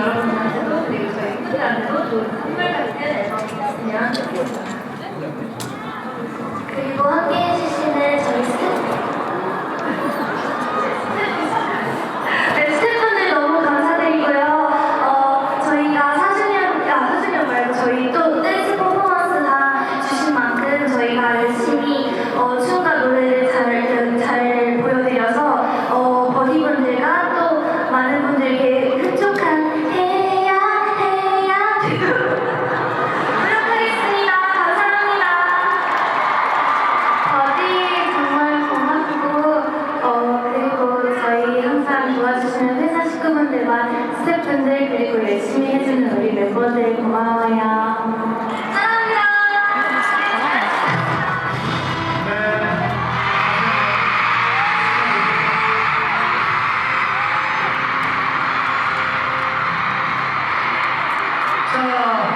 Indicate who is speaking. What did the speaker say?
Speaker 1: 여러분한테도 그리고 저희 팬들한테도 좋은 선물 같은 앨범 grande. 반 스태프분들 그리고 열심히 해주는 우리 멤버들 고마워요. 사랑합니다. 자.